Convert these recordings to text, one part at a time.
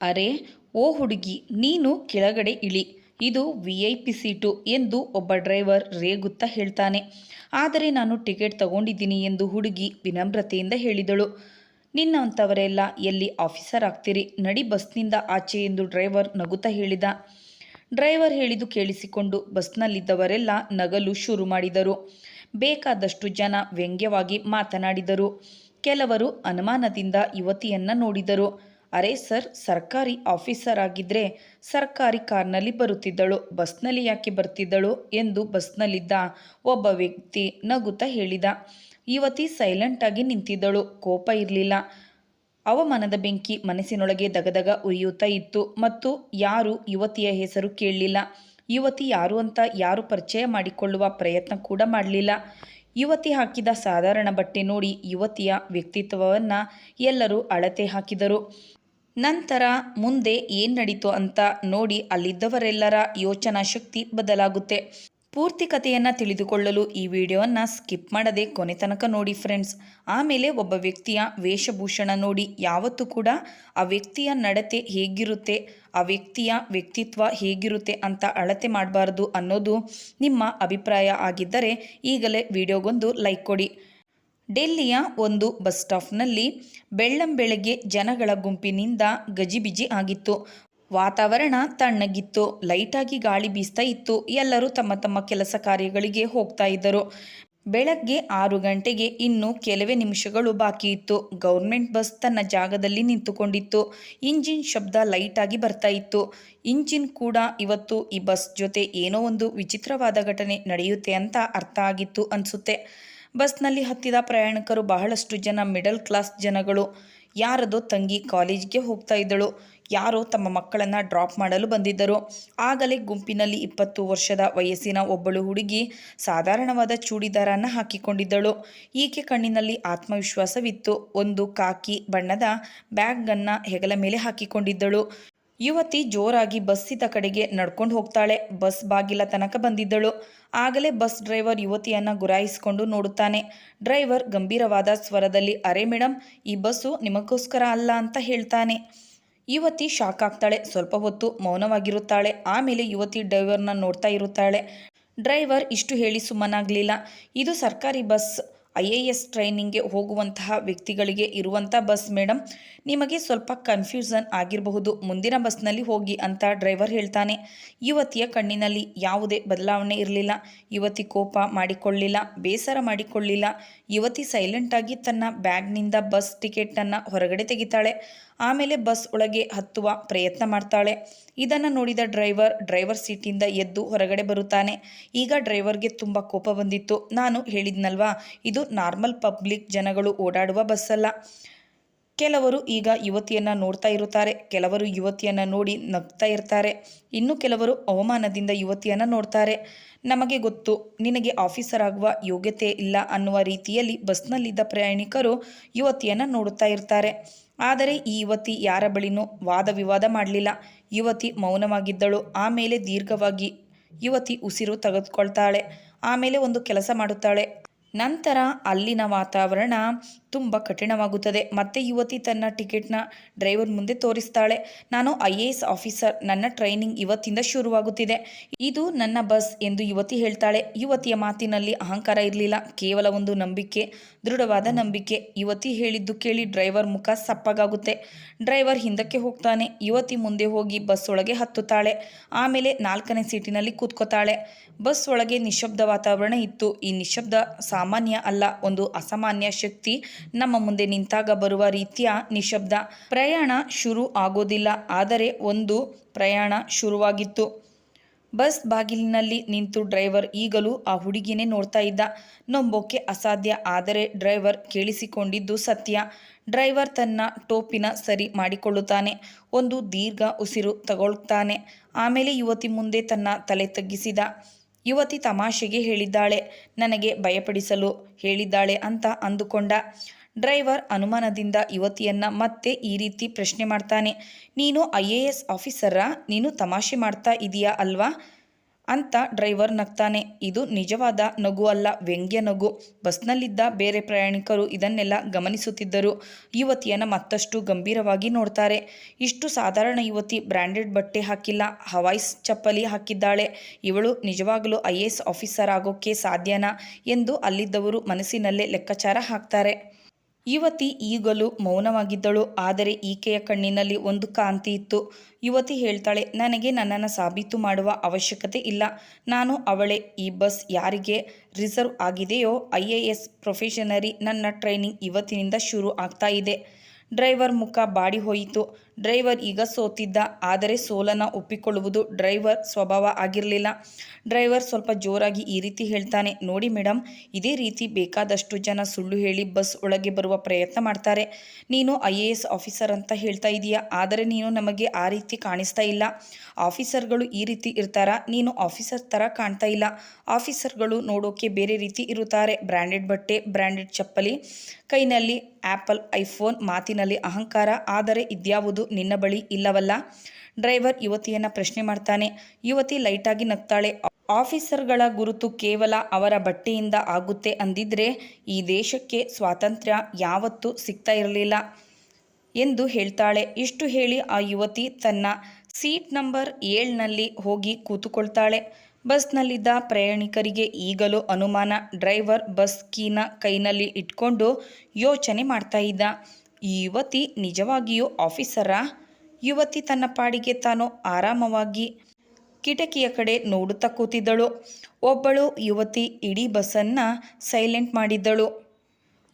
ಅರೆ, ಓ ಹುಡುಗಿ, ನೀನು ಕೆಳಗಡೆ ಇಳಿ. ಇದು ವಿ ಐ ಪಿ ಸೀಟು ಎಂದು ಒಬ್ಬ ಡ್ರೈವರ್ ರೇಗುತ್ತಾ ಹೇಳ್ತಾನೆ. ಆದರೆ ನಾನು ಟಿಕೆಟ್ ತಗೊಂಡಿದ್ದೀನಿ ಎಂದು ಹುಡುಗಿ ವಿನಮ್ರತೆಯಿಂದ ಹೇಳಿದಳು. ನಿನ್ನಂಥವರೆಲ್ಲ ಎಲ್ಲಿ ಆಫೀಸರ್ ಆಗ್ತೀರಿ? ನಡಿ ಬಸ್ನಿಂದ ಆಚೆ ಎಂದು ಡ್ರೈವರ್ ನಗುತ್ತಾ ಹೇಳಿದ. ಡ್ರೈವರ್ ಹೇಳಿದು ಕೇಳಿಸಿಕೊಂಡು ಬಸ್ನಲ್ಲಿದ್ದವರೆಲ್ಲ ನಗಲು ಶುರು ಮಾಡಿದರು. ಬೇಕಾದಷ್ಟು ಜನ ವ್ಯಂಗ್ಯವಾಗಿ ಮಾತನಾಡಿದರು. ಕೆಲವರು ಅನುಮಾನದಿಂದ ಯುವತಿಯನ್ನು ನೋಡಿದರು. ಅರೆ ಸರ್, ಸರ್ಕಾರಿ ಆಫೀಸರ್ ಆಗಿದ್ರೆ ಸರ್ಕಾರಿ ಕಾರ್ನಲ್ಲಿ ಬರುತ್ತಿದ್ದಳು. ಬಸ್ನಲ್ಲಿ ಯಾಕೆ ಬರ್ತಿದ್ದಳು? ಎಂದು ಬಸ್ನಲ್ಲಿದ್ದ ಒಬ್ಬ ವ್ಯಕ್ತಿ ನಗುತ್ತಾ ಹೇಳಿದ. ಯುವತಿ ಸೈಲೆಂಟಾಗಿ ನಿಂತಿದ್ದಳು. ಕೋಪ ಇರಲಿಲ್ಲ. ಅವಮಾನದ ಬೆಂಕಿ ಮನಸ್ಸಿನೊಳಗೆ ದಗದಗ ಉರಿಯುತ್ತಾ ಇತ್ತು ಮತ್ತು ಯಾರು ಯುವತಿಯ ಹೆಸರು ಕೇಳಲಿಲ್ಲ. ಯುವತಿ ಯಾರು ಅಂತ ಯಾರು ಪರಿಚಯ ಮಾಡಿಕೊಳ್ಳುವ ಪ್ರಯತ್ನ ಕೂಡ ಮಾಡಲಿಲ್ಲ. ಯುವತಿ ಹಾಕಿದ ಸಾಧಾರಣ ಬಟ್ಟೆ ನೋಡಿ ಯುವತಿಯ ವ್ಯಕ್ತಿತ್ವವನ್ನು ಎಲ್ಲರೂ ಅಳತೆ ಹಾಕಿದರು. ನಂತರ ಮುಂದೆ ಏನು ನಡೀತು ಅಂತ ನೋಡಿ ಅಲ್ಲಿದ್ದವರೆಲ್ಲರ ಯೋಚನಾ ಶಕ್ತಿ ಬದಲಾಗುತ್ತೆ. ಪೂರ್ತಿ ಕಥೆಯನ್ನು ತಿಳಿದುಕೊಳ್ಳಲು ಈ ವಿಡಿಯೋವನ್ನು ಸ್ಕಿಪ್ ಮಾಡದೆ ಕೊನೆ ತನಕ ನೋಡಿ ಫ್ರೆಂಡ್ಸ್. ಆಮೇಲೆ ಒಬ್ಬ ವ್ಯಕ್ತಿಯ ವೇಷಭೂಷಣ ನೋಡಿ ಯಾವತ್ತೂ ಕೂಡ ಆ ವ್ಯಕ್ತಿಯ ನಡತೆ ಹೇಗಿರುತ್ತೆ, ಆ ವ್ಯಕ್ತಿಯ ವ್ಯಕ್ತಿತ್ವ ಹೇಗಿರುತ್ತೆ ಅಂತ ಅಳತೆ ಮಾಡಬಾರ್ದು ಅನ್ನೋದು ನಿಮ್ಮ ಅಭಿಪ್ರಾಯ ಆಗಿದ್ದರೆ ಈಗಲೇ ವಿಡಿಯೋಗೊಂದು ಲೈಕ್ ಕೊಡಿ. ಡೆಲ್ಲಿಯ ಒಂದು ಬಸ್ ಸ್ಟಾಪ್ನಲ್ಲಿ ಬೆಳ್ಳಂಬೆಳಗ್ಗೆ ಜನಗಳ ಗುಂಪಿನಿಂದ ಗಜಿಬಿಜಿ ಆಗಿತ್ತು. ವಾತಾವರಣ ತಣ್ಣಗಿತ್ತು. ಲೈಟಾಗಿ ಗಾಳಿ ಬೀಸ್ತಾ ಇತ್ತು. ಎಲ್ಲರೂ ತಮ್ಮ ತಮ್ಮ ಕೆಲಸ ಕಾರ್ಯಗಳಿಗೆ ಹೋಗ್ತಾ ಇದ್ದರು. ಬೆಳಗ್ಗೆ ಆರು ಗಂಟೆಗೆ ಇನ್ನು ಕೆಲವೇ ನಿಮಿಷಗಳು ಬಾಕಿ ಇತ್ತು. ಗೌರ್ಮೆಂಟ್ ಬಸ್ ತನ್ನ ಜಾಗದಲ್ಲಿ ನಿಂತುಕೊಂಡಿತ್ತು. ಇಂಜಿನ್ ಶಬ್ದ ಲೈಟಾಗಿ ಬರ್ತಾ ಇತ್ತು. ಇಂಜಿನ್ ಕೂಡ ಇವತ್ತು ಈ ಬಸ್ ಜೊತೆ ಏನೋ ಒಂದು ವಿಚಿತ್ರವಾದ ಘಟನೆ ನಡೆಯುತ್ತೆ ಅಂತ ಅರ್ಥ ಆಗಿತ್ತು ಅನಿಸುತ್ತೆ. ಬಸ್ನಲ್ಲಿ ಹತ್ತಿದ ಪ್ರಯಾಣಿಕರು ಬಹಳಷ್ಟು ಜನ ಮಿಡಲ್ ಕ್ಲಾಸ್ ಜನಗಳು. ಯಾರದೋ ತಂಗಿ ಕಾಲೇಜ್ಗೆ ಹೋಗ್ತಾ ಇದ್ದಳು. ಯಾರೋ ತಮ್ಮ ಮಕ್ಕಳನ್ನು ಡ್ರಾಪ್ ಮಾಡಲು ಬಂದಿದ್ದರು. ಆಗಲೇ ಗುಂಪಿನಲ್ಲಿ ಇಪ್ಪತ್ತು ವರ್ಷದ ವಯಸ್ಸಿನ ಒಬ್ಬಳು ಹುಡುಗಿ ಸಾಧಾರಣವಾದ ಚೂಡಿದಾರನ್ನು ಹಾಕಿಕೊಂಡಿದ್ದಳು. ಈಕೆ ಕಣ್ಣಿನಲ್ಲಿ ಆತ್ಮವಿಶ್ವಾಸವಿತ್ತು. ಒಂದು ಕಾಕಿ ಬಣ್ಣದ ಬ್ಯಾಗನ್ನು ಹೆಗಲ ಮೇಲೆ ಹಾಕಿಕೊಂಡಿದ್ದಳು. ಯುವತಿ ಜೋರಾಗಿ ಬಸ್ಸಿದ ಕಡೆಗೆ ನಡ್ಕೊಂಡು ಹೋಗ್ತಾಳೆ. ಬಸ್ ಬಾಗಿಲ ತನಕ ಬಂದಿದ್ದಳು. ಆಗಲೇ ಬಸ್ ಡ್ರೈವರ್ ಯುವತಿಯನ್ನು ಗುರಾಯಿಸಿಕೊಂಡು ನೋಡುತ್ತಾನೆ. ಡ್ರೈವರ್ ಗಂಭೀರವಾದ ಸ್ವರದಲ್ಲಿ, ಅರೆ ಮೇಡಮ್ ಈ ಬಸ್ಸು ನಿಮಗೋಸ್ಕರ ಅಲ್ಲ ಅಂತ ಹೇಳ್ತಾನೆ. ಯುವತಿ ಶಾಕ್ ಆಗ್ತಾಳೆ. ಸ್ವಲ್ಪ ಹೊತ್ತು ಮೌನವಾಗಿರುತ್ತಾಳೆ. ಆಮೇಲೆ ಯುವತಿ ಡ್ರೈವರ್ನ ನೋಡ್ತಾ ಇರುತ್ತಾಳೆ. ಡ್ರೈವರ್ ಇಷ್ಟು ಹೇಳಿ ಸುಮ್ಮನಾಗಲಿಲ್ಲ. ಇದು ಸರ್ಕಾರಿ ಬಸ್. ಐ ಎ ಎಸ್ ಟ್ರೈನಿಂಗ್ಗೆ ಹೋಗುವಂತಹ ವ್ಯಕ್ತಿಗಳಿಗೆ ಇರುವಂಥ ಬಸ್ ಮೇಡಮ್ ನಿಮಗೆ ಸ್ವಲ್ಪ ಕನ್ಫ್ಯೂಷನ್ ಆಗಿರಬಹುದು. ಮುಂದಿನ ಬಸ್ನಲ್ಲಿ ಹೋಗಿ ಅಂತ ಡ್ರೈವರ್ ಹೇಳ್ತಾನೆ. ಯುವತಿಯ ಕಣ್ಣಿನಲ್ಲಿ ಯಾವುದೇ ಬದಲಾವಣೆ ಇರಲಿಲ್ಲ. ಯುವತಿ ಕೋಪ ಮಾಡಿಕೊಳ್ಳಿಲ್ಲ, ಬೇಸರ ಮಾಡಿಕೊಳ್ಳಿಲ್ಲ. ಯುವತಿ ಸೈಲೆಂಟಾಗಿ ತನ್ನ ಬ್ಯಾಗ್ನಿಂದ ಬಸ್ ಟಿಕೆಟನ್ನು ಹೊರಗಡೆ ತೆಗಿತಾಳೆ. ಆಮೇಲೆ ಬಸ್ ಒಳಗೆ ಹತ್ತುವ ಪ್ರಯತ್ನ ಮಾಡ್ತಾಳೆ. ಇದನ್ನು ನೋಡಿದ ಡ್ರೈವರ್ ಡ್ರೈವರ್ ಸೀಟಿಂದ ಎದ್ದು ಹೊರಗಡೆ ಬರುತ್ತಾನೆ. ಈಗ ಡ್ರೈವರ್ಗೆ ತುಂಬ ಕೋಪ ಬಂದಿತ್ತು. ನಾನು ಹೇಳಿದ್ನಲ್ವಾ, ಇದು ನಾರ್ಮಲ್ ಪಬ್ಲಿಕ್ ಜನಗಳು ಓಡಾಡುವ ಬಸ್ಸಲ್ಲ. ಕೆಲವರು ಈಗ ಯುವತಿಯನ್ನು ನೋಡ್ತಾ ಇರುತ್ತಾರೆ. ಕೆಲವರು ಯುವತಿಯನ್ನು ನೋಡಿ ನಗ್ತಾ ಇರ್ತಾರೆ. ಇನ್ನು ಕೆಲವರು ಅವಮಾನದಿಂದ ಯುವತಿಯನ್ನು ನೋಡ್ತಾರೆ. ನಮಗೆ ಗೊತ್ತು, ನಿನಗೆ ಆಫೀಸರ್ ಆಗುವ ಯೋಗ್ಯತೆ ಇಲ್ಲ ಅನ್ನುವ ರೀತಿಯಲ್ಲಿ ಬಸ್ನಲ್ಲಿದ್ದ ಪ್ರಯಾಣಿಕರು ಯುವತಿಯನ್ನು ನೋಡುತ್ತಾ ಇರ್ತಾರೆ. ಆದರೆ ಈ ಯುವತಿ ಯಾರ ಬಳಿನೂ ವಾದ ವಿವಾದ ಮಾಡಲಿಲ್ಲ. ಯುವತಿ ಮೌನವಾಗಿದ್ದಳು. ಆಮೇಲೆ ದೀರ್ಘವಾಗಿ ಯುವತಿ ಉಸಿರು ತೆಗೆದುಕೊಳ್ತಾಳೆ. ಆಮೇಲೆ ಒಂದು ಕೆಲಸ ಮಾಡುತ್ತಾಳೆ. ನಂತರ ಅಲ್ಲಿನ ವಾತಾವರಣ ತುಂಬ ಕಠಿಣವಾಗುತ್ತದೆ. ಮತ್ತೆ ಯುವತಿ ತನ್ನ ಟಿಕೆಟ್ನ ಡ್ರೈವರ್ ಮುಂದೆ ತೋರಿಸ್ತಾಳೆ. ನಾನು ಐ ಎ ಎಸ್ ಆಫೀಸರ್. ನನ್ನ ಟ್ರೈನಿಂಗ್ ಇವತ್ತಿಂದ ಶುರುವಾಗುತ್ತಿದೆ. ಇದು ನನ್ನ ಬಸ್ ಎಂದು ಯುವತಿ ಹೇಳ್ತಾಳೆ. ಯುವತಿಯ ಮಾತಿನಲ್ಲಿ ಅಹಂಕಾರ ಇರಲಿಲ್ಲ. ಕೇವಲ ಒಂದು ನಂಬಿಕೆ, ದೃಢವಾದ ನಂಬಿಕೆ. ಯುವತಿ ಹೇಳಿದ್ದು ಕೇಳಿ ಡ್ರೈವರ್ ಮುಖ ಸಪ್ಪಗಾಗುತ್ತೆ. ಡ್ರೈವರ್ ಹಿಂದಕ್ಕೆ ಹೋಗ್ತಾನೆ. ಯುವತಿ ಮುಂದೆ ಹೋಗಿ ಬಸ್ ಒಳಗೆ ಹತ್ತುತ್ತಾಳೆ. ಆಮೇಲೆ ನಾಲ್ಕನೇ ಸೀಟಿನಲ್ಲಿ ಕೂತ್ಕೋತಾಳೆ. ಬಸ್ ಒಳಗೆ ನಿಶಬ್ದ ವಾತಾವರಣ ಇತ್ತು. ಈ ನಿಶಬ್ದ ಸಾಮಾನ್ಯ ಅಲ್ಲ, ಒಂದು ಅಸಾಮಾನ್ಯ ಶಕ್ತಿ. ನಮ್ಮ ಮುಂದೆ ನಿಂತಾಗ ಬರುವ ರೀತಿಯ ನಿಶಬ್ದ ಪ್ರಯಾಣ ಶುರು ಆಗೋದಿಲ್ಲ, ಆದರೆ ಒಂದು ಪ್ರಯಾಣ ಶುರುವಾಗಿತ್ತು. ಬಸ್ ಬಾಗಿಲಿನಲ್ಲಿ ನಿಂತು ಡ್ರೈವರ್ ಈಗಲೂ ಆ ಹುಡುಗಿನೇ ನೋಡ್ತಾ ಇದ್ದ. ನಂಬೋಕೆ ಅಸಾಧ್ಯ, ಆದರೆ ಡ್ರೈವರ್ ಕೇಳಿಸಿಕೊಂಡಿದ್ದು ಸತ್ಯ. ಡ್ರೈವರ್ ತನ್ನ ಟೋಪಿನ ಸರಿ ಮಾಡಿಕೊಳ್ಳುತ್ತಾನೆ. ಒಂದು ದೀರ್ಘ ಉಸಿರು ತಗೊಳ್ತಾನೆ. ಆಮೇಲೆ ಯುವತಿ ಮುಂದೆ ತನ್ನ ತಲೆ ತಗ್ಗಿಸಿದ. ಯುವತಿ ತಮಾಷೆಗೆ ಹೇಳಿದ್ದಾಳೆ, ನನಗೆ ಭಯಪಡಿಸಲು ಹೇಳಿದ್ದಾಳೆ ಅಂತ ಅಂದುಕೊಂಡ. ಡ್ರೈವರ್ ಅನುಮಾನದಿಂದ ಯುವತಿಯನ್ನ ಮತ್ತೆ ಈ ರೀತಿ ಪ್ರಶ್ನೆ ಮಾಡ್ತಾನೆ, ನೀನು ಐ ಎ ಎಸ್ ಆಫೀಸರ್ರಾ? ನೀನು ತಮಾಷೆ ಮಾಡ್ತಾ ಇದೀಯಾ ಅಲ್ವಾ? ಅಂತ ಡ್ರೈವರ್ ನಗ್ತಾನೆ, ಇದು ನಿಜವಾದ ನಗು ಅಲ್ಲ, ವ್ಯಂಗ್ಯ ನಗು. ಬಸ್ನಲ್ಲಿದ್ದ ಬೇರೆ ಪ್ರಯಾಣಿಕರು ಇದನ್ನೆಲ್ಲ ಗಮನಿಸುತ್ತಿದ್ದರು. ಯುವತಿಯನ್ನು ಮತ್ತಷ್ಟು ಗಂಭೀರವಾಗಿ ನೋಡ್ತಾರೆ. ಇಷ್ಟು ಸಾಧಾರಣ ಯುವತಿ ಬ್ರ್ಯಾಂಡೆಡ್ ಬಟ್ಟೆ ಹಾಕಿಲ್ಲ, ಹವಾಯ್ಸ್ ಚಪ್ಪಲಿ ಹಾಕಿದ್ದಾಳೆ. ಇವಳು ನಿಜವಾಗಲೂ ಐ ಎ ಎಸ್ ಆಫೀಸರ್ ಆಗೋಕ್ಕೆ ಸಾಧ್ಯನಾ? ಎಂದು ಅಲ್ಲಿದ್ದವರು ಮನಸ್ಸಿನಲ್ಲೇ ಲೆಕ್ಕಾಚಾರ ಹಾಕ್ತಾರೆ. ಯುವತಿ ಈಗಲೂ ಮೌನವಾಗಿದ್ದಳು, ಆದರೆ ಈಕೆಯ ಕಣ್ಣಿನಲ್ಲಿ ಒಂದು ಕಾಂತಿ ಇತ್ತು. ಯುವತಿ ಹೇಳ್ತಾಳೆ, ನನಗೆ ನನ್ನನ್ನು ಸಾಬೀತು ಮಾಡುವ ಅವಶ್ಯಕತೆ ಇಲ್ಲ. ನಾನು ಅವಳೇ. ಈ ಬಸ್ ಯಾರಿಗೆ ರಿಸರ್ವ್ ಆಗಿದೆಯೋ, ಐ ಎ ಎಸ್ ಪ್ರೊಫೆಷನರಿ ನನ್ನ ಟ್ರೈನಿಂಗ್ ಇವತ್ತಿನಿಂದ ಶುರು ಆಗ್ತಾ ಇದೆ. ಡ್ರೈವರ್ ಮುಖ ಬಾಡಿ ಹೋಯಿತು ಡ್ರೈವರ್ ಈಗ ಸೋತಿದ್ದ, ಆದರೆ ಸೋಲನ್ನು ಒಪ್ಪಿಕೊಳ್ಳುವುದು ಡ್ರೈವರ್ ಸ್ವಭಾವ ಆಗಿರಲಿಲ್ಲ. ಡ್ರೈವರ್ ಸ್ವಲ್ಪ ಜೋರಾಗಿ ಈ ರೀತಿ ಹೇಳ್ತಾನೆ, ನೋಡಿ ಮೇಡಮ್ ಇದೇ ರೀತಿ ಬೇಕಾದಷ್ಟು ಜನ ಸುಳ್ಳು ಹೇಳಿ ಬಸ್ ಒಳಗೆ ಬರುವ ಪ್ರಯತ್ನ ಮಾಡ್ತಾರೆ. ನೀನು ಐ ಎ ಎಸ್ ಆಫೀಸರ್ ಅಂತ ಹೇಳ್ತಾ ಇದೀಯಾ? ಆದರೆ ನೀನು ನಮಗೆ ಆ ರೀತಿ ಕಾಣಿಸ್ತಾ ಇಲ್ಲ. ಆಫೀಸರ್ಗಳು ಈ ರೀತಿ ಇರ್ತಾರಾ? ನೀನು ಆಫೀಸರ್ ಥರ ಕಾಣ್ತಾ ಇಲ್ಲ. ಆಫೀಸರ್ಗಳು ನೋಡೋಕೆ ಬೇರೆ ರೀತಿ ಇರುತ್ತಾರೆ. ಬ್ರ್ಯಾಂಡೆಡ್ ಬಟ್ಟೆ ಬ್ರ್ಯಾಂಡೆಡ್ ಚಪ್ಪಲಿ, ಕೈನಲ್ಲಿ ಆ್ಯಪಲ್ ಐಫೋನ್, ಮಾತಿನಲ್ಲಿ ಅಹಂಕಾರ, ಆದರೆ ಇದ್ಯಾವುದು ನಿನ್ನ ಬಳಿ ಇಲ್ಲವಲ್ಲ? ಡ್ರೈವರ್ ಯುವತಿಯನ್ನು ಪ್ರಶ್ನೆ ಮಾಡ್ತಾನೆ. ಯುವತಿ ಲೈಟಾಗಿ ನಗ್ತಾಳೆ. ಆಫೀಸರ್ಗಳ ಗುರುತು ಕೇವಲ ಅವರ ಬಟ್ಟೆಯಿಂದ ಆಗುತ್ತೆ ಅಂದಿದ್ರೆ ಈ ದೇಶಕ್ಕೆ ಸ್ವಾತಂತ್ರ್ಯ ಯಾವತ್ತೂ ಸಿಗ್ತಾ ಇರಲಿಲ್ಲ ಎಂದು ಹೇಳ್ತಾಳೆ. ಇಷ್ಟು ಹೇಳಿ ಆ ಯುವತಿ ತನ್ನ ಸೀಟ್ ನಂಬರ್ ಏಳ್ನಲ್ಲಿ ಹೋಗಿ ಕೂತುಕೊಳ್ತಾಳೆ. ಬಸ್ನಲ್ಲಿದ್ದ ಪ್ರಯಾಣಿಕರಿಗೆ ಈಗಲೂ ಅನುಮಾನ. ಡ್ರೈವರ್ ಬಸ್ ಕೀನ ಕೈನಲ್ಲಿ ಇಟ್ಕೊಂಡು ಯೋಚನೆ ಮಾಡ್ತಾ ಇದ್ದ. ಈ ಯುವತಿ ನಿಜವಾಗಿಯೂ ಆಫೀಸರ? ಯುವತಿ ತನ್ನ ಪಾಡಿಗೆ ತಾನು ಆರಾಮವಾಗಿ ಕಿಟಕಿಯ ಕಡೆ ನೋಡುತ್ತಾ ಕೂತಿದ್ದಳು. ಒಬ್ಬಳು ಯುವತಿ ಇಡೀ ಬಸ್ಸನ್ನು ಸೈಲೆಂಟ್ ಮಾಡಿದ್ದಳು.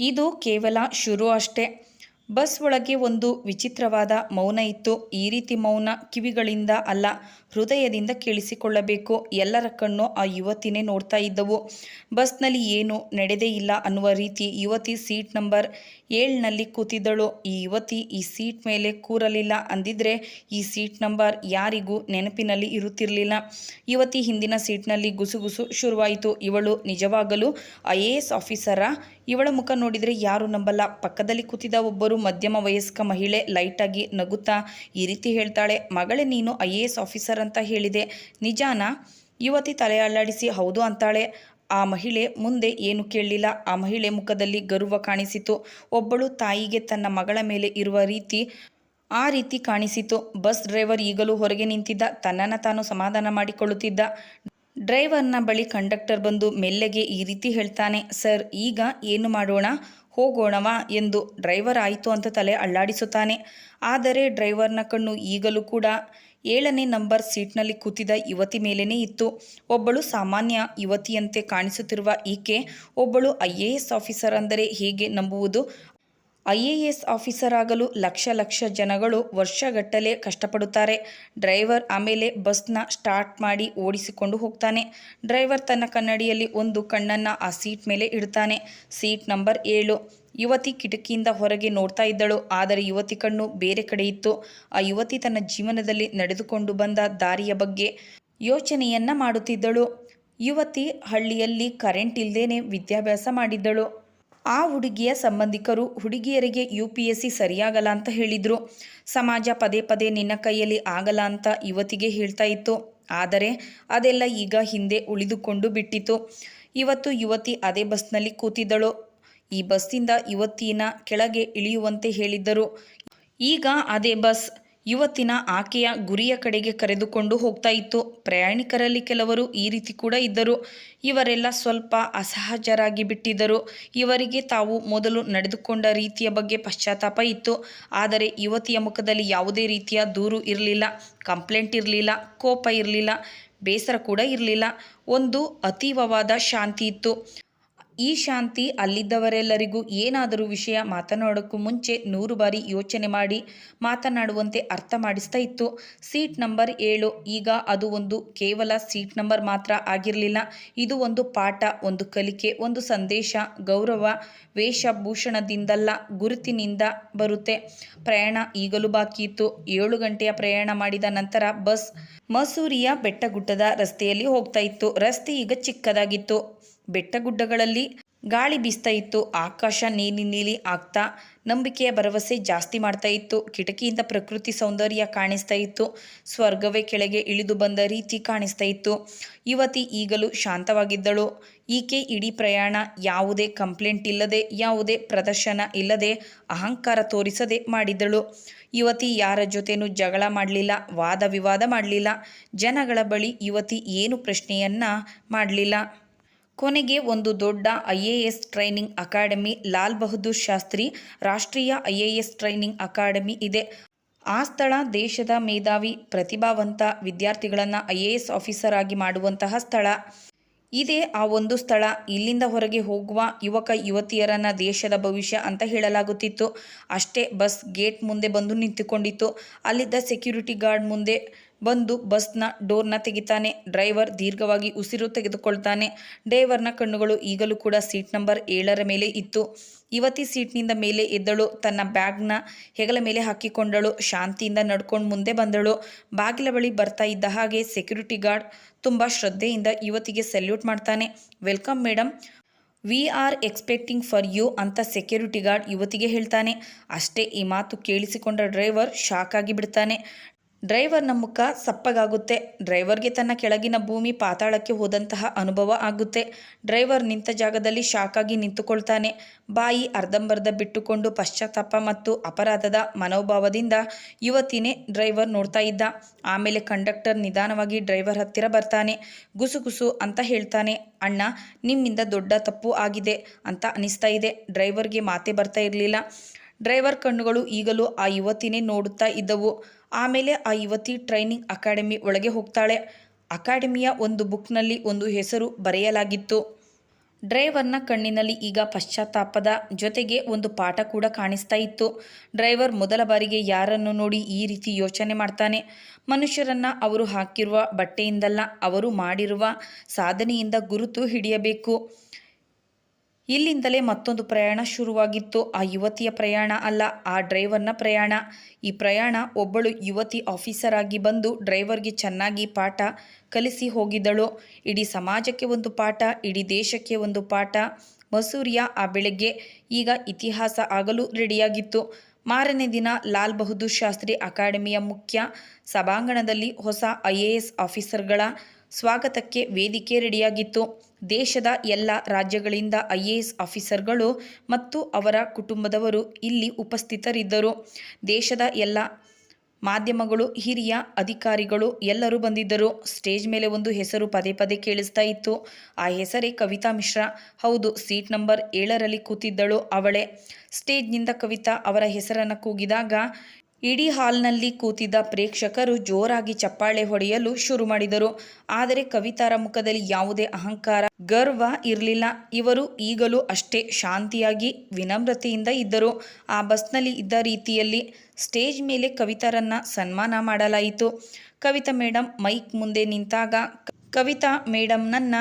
ಇದು ಕೇವಲ ಶುರು ಅಷ್ಟೇ. ಬಸ್ ಒಳಗೆ ಒಂದು ವಿಚಿತ್ರವಾದ ಮೌನ ಇತ್ತು. ಈ ರೀತಿ ಮೌನ ಕಿವಿಗಳಿಂದ ಅಲ್ಲ. ಹೃದಯದಿಂದ ಕೇಳಿಸಿಕೊಳ್ಳಬೇಕು. ಎಲ್ಲರ ಕಣ್ಣು ಆ ಯುವತಿನೇ ನೋಡ್ತಾ ಇದ್ದವು. ಬಸ್ನಲ್ಲಿ ಏನು ನಡೆದೇ ಇಲ್ಲ ಅನ್ನುವ ರೀತಿ ಯುವತಿ ಸೀಟ್ ನಂಬರ್ ಏಳ್ನಲ್ಲಿ ಕೂತಿದ್ದಳು. ಈ ಯುವತಿ ಈ ಸೀಟ್ ಮೇಲೆ ಕೂರಲಿಲ್ಲ. ಅಂದಿದ್ರೆ ಈ ಸೀಟ್ ನಂಬರ್ ಯಾರಿಗೂ ನೆನಪಿನಲ್ಲಿ ಇರುತ್ತಿರಲಿಲ್ಲ. ಯುವತಿ ಹಿಂದಿನ ಸೀಟ್ನಲ್ಲಿ ಗುಸುಗುಸು ಶುರುವಾಯಿತು. ಇವಳು ನಿಜವಾಗಲೂ ಐ ಎ ಎಸ್ ಆಫೀಸರ? ಇವಳ ಮುಖ ನೋಡಿದರೆ ಯಾರು ನಂಬಲ್ಲ. ಪಕ್ಕದಲ್ಲಿ ಕೂತಿದ್ದ ಒಬ್ಬರು ಮಧ್ಯಮ ವಯಸ್ಕ ಮಹಿಳೆ ಲೈಟಾಗಿ ನಗುತ್ತಾ ಈ ರೀತಿ ಹೇಳ್ತಾಳೆ, ಮಗಳೇ, ನೀನು ಐ ಎ ಎಸ್ ಆಫೀಸರ್ ಅಂತ ಹೇಳಿದೆ. ನಿಜಾನ? ಯುವತಿ ತಲೆ ಅಲ್ಲಾಡಿಸಿ, ಹೌದು ಅಂತಾಳೆ. ಆ ಮಹಿಳೆ ಮುಂದೆ ಏನು ಕೇಳಲಿಲ್ಲ. ಆ ಮಹಿಳೆ ಮುಖದಲ್ಲಿ ಗರ್ವ ಕಾಣಿಸಿತು. ಒಬ್ಬಳು ತಾಯಿಗೆ ತನ್ನ ಮಗಳ ಮೇಲೆ ಇರುವ ರೀತಿ, ಆ ರೀತಿ ಕಾಣಿಸಿತು. ಬಸ್ ಡ್ರೈವರ್ ಈಗಲೂ ಹೊರಗೆ ನಿಂತಿದ್ದ. ತನ್ನನ್ನು ತಾನು ಸಮಾಧಾನ ಮಾಡಿಕೊಳ್ಳುತ್ತಿದ್ದ. ಡ್ರೈವರ್ನ ಬಳಿ ಕಂಡಕ್ಟರ್ ಬಂದು ಮೆಲ್ಲೆಗೆ ಈ ರೀತಿ ಹೇಳ್ತಾನೆ, ಸರ್, ಈಗ ಏನು ಮಾಡೋಣ? ಹೋಗೋಣವಾ? ಎಂದು ಡ್ರೈವರ್ ಆಯಿತು ಅಂತ ತಲೆ ಅಲ್ಲಾಡಿಸುತ್ತಾನೆ. ಆದರೆ ಡ್ರೈವರ್ನ ಕಣ್ಣು ಈಗಲೂ ಕೂಡ ಏಳನೇ ನಂಬರ್ ಸೀಟ್ನಲ್ಲಿ ಕೂತಿದ್ದ ಯುವತಿ ಮೇಲೇನೇ ಇತ್ತು. ಒಬ್ಬಳು ಸಾಮಾನ್ಯ ಯುವತಿಯಂತೆ ಕಾಣಿಸುತ್ತಿರುವ ಈಕೆ, ಒಬ್ಬಳು ಐ ಆಫೀಸರ್ ಅಂದರೆ ಹೇಗೆ ನಂಬುವುದು? ಐ ಆಫೀಸರ್ ಆಗಲು ಲಕ್ಷ ಲಕ್ಷ ಜನಗಳು ವರ್ಷಗಟ್ಟಲೆ ಕಷ್ಟಪಡುತ್ತಾರೆ. ಡ್ರೈವರ್ ಆಮೇಲೆ ಬಸ್ನ ಸ್ಟಾರ್ಟ್ ಮಾಡಿ ಓಡಿಸಿಕೊಂಡು ಹೋಗ್ತಾನೆ. ಡ್ರೈವರ್ ತನ್ನ ಕನ್ನಡಿಯಲ್ಲಿ ಒಂದು ಕಣ್ಣನ್ನು ಆ ಸೀಟ್ ಮೇಲೆ ಇಡ್ತಾನೆ. ಸೀಟ್ ನಂಬರ್ ಏಳು. ಯುವತಿ ಕಿಟಕಿಯಿಂದ ಹೊರಗೆ ನೋಡ್ತಾ ಇದ್ದಳು. ಆದರೆ ಯುವತಿ ಕಣ್ಣು ಬೇರೆ ಕಡೆ ಇತ್ತು. ಆ ಯುವತಿ ತನ್ನ ಜೀವನದಲ್ಲಿ ನಡೆದುಕೊಂಡು ಬಂದ ದಾರಿಯ ಬಗ್ಗೆ ಯೋಚನೆಯನ್ನ ಮಾಡುತ್ತಿದ್ದಳು. ಯುವತಿ ಹಳ್ಳಿಯಲ್ಲಿ ಕರೆಂಟ್ ಇಲ್ಲದೇನೆ ವಿದ್ಯಾಭ್ಯಾಸ ಮಾಡಿದ್ದಳು. ಆ ಹುಡುಗಿಯ ಸಂಬಂಧಿಕರು ಹುಡುಗಿಯರಿಗೆ ಯು ಪಿ ಎಸ್ ಸಿ ಸರಿಯಾಗಲ್ಲ ಅಂತ ಹೇಳಿದರು. ಸಮಾಜ ಪದೇ ಪದೇ ನಿನ್ನ ಕೈಯಲ್ಲಿ ಆಗಲ್ಲ ಅಂತ ಯುವತಿಗೆ ಹೇಳ್ತಾ ಇತ್ತು. ಆದರೆ ಅದೆಲ್ಲ ಈಗ ಹಿಂದೆ ಉಳಿದುಕೊಂಡು ಬಿಟ್ಟಿತು ಇವತ್ತು ಯುವತಿ ಅದೇ ಬಸ್ನಲ್ಲಿ ಕೂತಿದ್ದಳು. ಈ ಬಸ್ಸಿಂದ ಯುವತಿನ ಕೆಳಗೆ ಇಳಿಯುವಂತೆ ಹೇಳಿದ್ದರು. ಈಗ ಅದೇ ಬಸ್. ಯುವತಿನ ಆಕೆಯ ಗುರಿಯ ಕಡೆಗೆ ಕರೆದುಕೊಂಡು ಹೋಗ್ತಾ ಇತ್ತು. ಪ್ರಯಾಣಿಕರಲ್ಲಿ ಕೆಲವರು ಈ ರೀತಿ ಕೂಡ ಇದ್ದರು. ಇವರೆಲ್ಲ ಸ್ವಲ್ಪ ಅಸಹಜರಾಗಿ ಬಿಟ್ಟಿದ್ದರು. ಇವರಿಗೆ ತಾವು ಮೊದಲು ನಡೆದುಕೊಂಡ ರೀತಿಯ ಬಗ್ಗೆ ಪಶ್ಚಾತ್ತಾಪ ಇತ್ತು. ಆದರೆ ಯುವತಿಯ ಮುಖದಲ್ಲಿ ಯಾವುದೇ ರೀತಿಯ ದೂರು ಇರಲಿಲ್ಲ. ಕಂಪ್ಲೇಂಟ್ ಇರಲಿಲ್ಲ. ಕೋಪ ಇರಲಿಲ್ಲ. ಬೇಸರ ಕೂಡ ಇರಲಿಲ್ಲ. ಒಂದು ಅತೀವವಾದ ಶಾಂತಿ ಇತ್ತು. ಈ ಶಾಂತಿ ಅಲ್ಲಿದ್ದವರೆಲ್ಲರಿಗೂ ಏನಾದರೂ ವಿಷಯ ಮಾತನಾಡೋಕ್ಕೂ ಮುಂಚೆ ನೂರು ಬಾರಿ ಯೋಚನೆ ಮಾಡಿ ಮಾತನಾಡುವಂತೆ ಅರ್ಥ ಮಾಡಿಸ್ತಾ ಇತ್ತು. ಸೀಟ್ ನಂಬರ್ ಏಳು. ಈಗ ಅದು ಒಂದು ಕೇವಲ ಸೀಟ್ ನಂಬರ್ ಮಾತ್ರ ಆಗಿರಲಿಲ್ಲ. ಇದು ಒಂದು ಪಾಠ, ಒಂದು ಕಲಿಕೆ, ಒಂದು ಸಂದೇಶ, ಗೌರವ, ವೇಷಭೂಷಣದಿಂದಲ್ಲ ಗುರುತಿನಿಂದ ಬರುತ್ತೆ. ಪ್ರಯಾಣ ಈಗಲೂ ಬಾಕಿ ಇತ್ತು. ಏಳು ಗಂಟೆಯ ಪ್ರಯಾಣ ಮಾಡಿದ ನಂತರ ಬಸ್ ಮಸೂರಿಯ ಬೆಟ್ಟಗುಡ್ಡದ ರಸ್ತೆಯಲ್ಲಿ ಹೋಗ್ತಾ ಇತ್ತು. ರಸ್ತೆ ಈಗ ಚಿಕ್ಕದಾಗಿತ್ತು. ಬೆಟ್ಟಗುಡ್ಡಗಳಲ್ಲಿ ಗಾಳಿ ಬೀಸ್ತಾ ಇತ್ತು. ಆಕಾಶ ನೀಲಿ ನೀಲಿ ಆಗ್ತಾ ನಂಬಿಕೆಯ ಭರವಸೆ ಜಾಸ್ತಿ ಮಾಡ್ತಾ ಇತ್ತು. ಕಿಟಕಿಯಿಂದ ಪ್ರಕೃತಿ ಸೌಂದರ್ಯ ಕಾಣಿಸ್ತಾ ಇತ್ತು. ಸ್ವರ್ಗವೇ ಕೆಳಗೆ ಇಳಿದು ಬಂದ ರೀತಿ ಕಾಣಿಸ್ತಾ ಇತ್ತು. ಯುವತಿ ಈಗಲೂ ಶಾಂತವಾಗಿದ್ದಳು. ಈಕೆ ಇಡೀ ಪ್ರಯಾಣ ಯಾವುದೇ ಕಂಪ್ಲೇಂಟ್ ಇಲ್ಲದೆ, ಯಾವುದೇ ಪ್ರದರ್ಶನ ಇಲ್ಲದೆ, ಅಹಂಕಾರ ತೋರಿಸದೆ ಮಾಡಿದ್ದಳು. ಯುವತಿ ಯಾರ ಜೊತೆನೂ ಜಗಳ ಮಾಡಲಿಲ್ಲ, ವಾದ ವಿವಾದ ಮಾಡಲಿಲ್ಲ. ಜನಗಳ ಬಳಿ ಯುವತಿ ಏನು ಪ್ರಶ್ನೆಯನ್ನ ಮಾಡಲಿಲ್ಲ. ಕೊನೆಗೆ ಒಂದು ದೊಡ್ಡ I A S training academy, Lal Bahadur Shastri ರಾಷ್ಟ್ರೀಯ I A S training academy ಇದೆ. ಆ ಸ್ಥಳ ದೇಶದ ಮೇಧಾವಿ, ಪ್ರತಿಭಾವಂತ ವಿದ್ಯಾರ್ಥಿಗಳನ್ನು ಐ ಎ ಎಸ್ ಆಫೀಸರ್ ಆಗಿ ಮಾಡುವಂತಹ ಸ್ಥಳ. ಇದೇ ಆ ಒಂದು ಸ್ಥಳ. ಇಲ್ಲಿಂದ ಹೊರಗೆ ಹೋಗುವ ಯುವಕ, ಯುವತಿಯರನ್ನು ದೇಶದ ಭವಿಷ್ಯ ಅಂತ ಹೇಳಲಾಗುತ್ತಿತ್ತು. ಅಷ್ಟೇ ಬಸ್ ಗೇಟ್ ಮುಂದೆ ಬಂದು ನಿಂತುಕೊಂಡಿತ್ತು. ಅಲ್ಲಿದ್ದ ಸೆಕ್ಯೂರಿಟಿ ಗಾರ್ಡ್ ಮುಂದೆ ಬಂದು ಬಸ್ನ ಡೋರ್ನ ತೆಗಿತಾನೆ. ಡ್ರೈವರ್ ದೀರ್ಘವಾಗಿ ಉಸಿರು ತೆಗೆದುಕೊಳ್ತಾನೆ. ಡ್ರೈವರ್ನ ಕಣ್ಣುಗಳು ಈಗಲೂ ಕೂಡ ಸೀಟ್ ನಂಬರ್ ಏಳರ ಮೇಲೆ ಇತ್ತು. ಯುವತಿ ಸೀಟ್ನಿಂದ ಮೇಲೆ ಎದ್ದಳು. ತನ್ನ ಬ್ಯಾಗ್ನ ಹೆಗಲ ಮೇಲೆ ಹಾಕಿಕೊಂಡಳು. ಶಾಂತಿಯಿಂದ ನಡ್ಕೊಂಡು ಮುಂದೆ ಬಂದಳು. ಬಾಗಿಲ ಬಳಿ ಬರ್ತಾ ಇದ್ದ ಹಾಗೆ ಸೆಕ್ಯೂರಿಟಿ ಗಾರ್ಡ್ ತುಂಬ ಶ್ರದ್ಧೆಯಿಂದ ಯುವತಿಗೆ ಸೆಲ್ಯೂಟ್ ಮಾಡ್ತಾನೆ. Welcome madam we are expecting for you ಅಂತ ಸೆಕ್ಯೂರಿಟಿ ಗಾರ್ಡ್ ಯುವತಿಗೆ ಹೇಳ್ತಾನೆ. ಅಷ್ಟೇ ಈ ಮಾತು ಕೇಳಿಸಿಕೊಂಡ ಡ್ರೈವರ್ ಶಾಕ್ ಆಗಿ ಬಿಡ್ತಾನೆ. ಡ್ರೈವರ್ನ ಮುಖ ಸಪ್ಪಗಾಗುತ್ತೆ. ಡ್ರೈವರ್ಗೆ ತನ್ನ ಕೆಳಗಿನ ಭೂಮಿ ಪಾತಾಳಕ್ಕೆ ಹೋದಂತಹ ಅನುಭವ ಆಗುತ್ತೆ. ಡ್ರೈವರ್ ನಿಂತ ಜಾಗದಲ್ಲಿ ಶಾಕಾಗಿ ನಿಂತುಕೊಳ್ತಾನೆ. ಬಾಯಿ ಅರ್ಧಂಬರ್ಧ ಬಿಟ್ಟುಕೊಂಡು ಪಶ್ಚಾತ್ತಾಪ ಮತ್ತು ಅಪರಾಧದ ಮನೋಭಾವದಿಂದ ಯುವತಿನೇ ಡ್ರೈವರ್ ನೋಡ್ತಾ ಇದ್ದ. ಆಮೇಲೆ ಕಂಡಕ್ಟರ್ ನಿಧಾನವಾಗಿ ಡ್ರೈವರ್ ಹತ್ತಿರ ಬರ್ತಾನೆ. ಗುಸುಗುಸು ಅಂತ ಹೇಳ್ತಾನೆ. ಅಣ್ಣ, ನಿಮ್ಮಿಂದ ದೊಡ್ಡ ತಪ್ಪು ಆಗಿದೆ ಅಂತ ಅನಿಸ್ತಾ ಇದೆ. ಡ್ರೈವರ್ಗೆ ಮಾತೆ ಬರ್ತಾ ಇರಲಿಲ್ಲ. ಡ್ರೈವರ್ ಕಣ್ಣುಗಳು ಈಗಲೂ ಆ ಯುವತಿನೇ ನೋಡುತ್ತಾ ಇದ್ದವು. ಆಮೇಲೆ ಆ ಯುವತಿ ಟ್ರೈನಿಂಗ್ ಅಕಾಡೆಮಿ ಒಳಗೆ ಹೋಗ್ತಾಳೆ. ಅಕಾಡೆಮಿಯ ಒಂದು ಬುಕ್ನಲ್ಲಿ ಒಂದು ಹೆಸರು ಬರೆಯಲಾಗಿತ್ತು. ಡ್ರೈವರ್ನ ಕಣ್ಣಿನಲ್ಲಿ ಈಗ ಪಶ್ಚಾತ್ತಾಪದ ಜೊತೆಗೆ ಒಂದು ಪಾಠ ಕೂಡ ಕಾಣಿಸ್ತಾ ಇತ್ತು. ಡ್ರೈವರ್ ಮೊದಲ ಬಾರಿಗೆ ಯಾರನ್ನು ನೋಡಿ ಈ ರೀತಿ ಯೋಚನೆ ಮಾಡ್ತಾನೆ. ಮನುಷ್ಯರನ್ನ ಅವರು ಹಾಕಿರುವ ಬಟ್ಟೆಯಿಂದಲ್ಲ, ಅವರು ಮಾಡಿರುವ ಸಾಧನೆಯಿಂದ ಗುರುತು ಹಿಡಿಯಬೇಕು. ಇಲ್ಲಿಂದಲೇ ಮತ್ತೊಂದು ಪ್ರಯಾಣ ಶುರುವಾಗಿತ್ತು. ಆ ಯುವತಿಯ ಪ್ರಯಾಣ ಅಲ್ಲ, ಆ ಡ್ರೈವರ್ನ ಪ್ರಯಾಣ. ಈ ಪ್ರಯಾಣ ಒಬ್ಬಳು ಯುವತಿ ಆಫೀಸರ್ ಆಗಿ ಬಂದು ಡ್ರೈವರ್ಗೆ ಚೆನ್ನಾಗಿ ಪಾಠ ಕಲಿಸಿ ಹೋಗಿದ್ದಳು. ಇಡೀ ಸಮಾಜಕ್ಕೆ ಒಂದು ಪಾಠ, ಇಡೀ ದೇಶಕ್ಕೆ ಒಂದು ಪಾಠ. ಮಸೂರಿಯ ಆ ಬೆಳಗ್ಗೆ ಈಗ ಇತಿಹಾಸ ಆಗಲು ರೆಡಿಯಾಗಿತ್ತು. ಮಾರನೇ ದಿನ ಲಾಲ್ ಬಹದ್ದೂರ್ ಶಾಸ್ತ್ರಿ ಅಕಾಡೆಮಿಯ ಮುಖ್ಯ ಸಭಾಂಗಣದಲ್ಲಿ ಹೊಸ ಐ ಎ ಎಸ್ ಆಫೀಸರ್ಗಳ ಸ್ವಾಗತಕ್ಕೆ ವೇದಿಕೆ ರೆಡಿಯಾಗಿತ್ತು. ದೇಶದ ಎಲ್ಲ ರಾಜ್ಯಗಳಿಂದ ಐ ಎ ಎಸ್ ಆಫೀಸರ್ಗಳು ಮತ್ತು ಅವರ ಕುಟುಂಬದವರು ಇಲ್ಲಿ ಉಪಸ್ಥಿತರಿದ್ದರು. ದೇಶದ ಎಲ್ಲ ಮಾಧ್ಯಮಗಳು, ಹಿರಿಯ ಅಧಿಕಾರಿಗಳು ಎಲ್ಲರೂ ಬಂದಿದ್ದರು. ಸ್ಟೇಜ್ ಮೇಲೆ ಒಂದು ಹೆಸರು ಪದೇ ಪದೇ ಕೇಳಿಸ್ತಾ ಇತ್ತು. ಆ ಹೆಸರೇ ಕವಿತಾ ಮಿಶ್ರಾ. ಹೌದು, ಸೀಟ್ ನಂಬರ್ ಏಳರಲ್ಲಿ ಕೂತಿದ್ದಳು ಅವಳೇ. ಸ್ಟೇಜ್ನಿಂದ ಕವಿತಾ ಅವರ ಹೆಸರನ್ನು ಕೂಗಿದಾಗ ಇಡೀ ಹಾಲ್ನಲ್ಲಿ ಕೂತಿದ್ದ ಪ್ರೇಕ್ಷಕರು ಜೋರಾಗಿ ಚಪ್ಪಾಳೆ ಹೊಡೆಯಲು ಶುರು ಮಾಡಿದರು. ಆದರೆ ಕವಿತಾರ ಮುಖದಲ್ಲಿ ಯಾವುದೇ ಅಹಂಕಾರ, ಗರ್ವ ಇರಲಿಲ್ಲ. ಇವರು ಈಗಲೂ ಅಷ್ಟೇ ಶಾಂತಿಯಾಗಿ, ವಿನಮ್ರತೆಯಿಂದ ಇದ್ದರು. ಆ ಬಸ್ನಲ್ಲಿ ಇದ್ದ ರೀತಿಯಲ್ಲಿ ಸ್ಟೇಜ್ ಮೇಲೆ ಕವಿತಾರನ್ನ ಸನ್ಮಾನ ಮಾಡಲಾಯಿತು. ಕವಿತಾ ಮೇಡಮ್ ಮೈಕ್ ಮುಂದೆ ನಿಂತಾಗ, ಕವಿತಾ ಮೇಡಮ್ನನ್ನ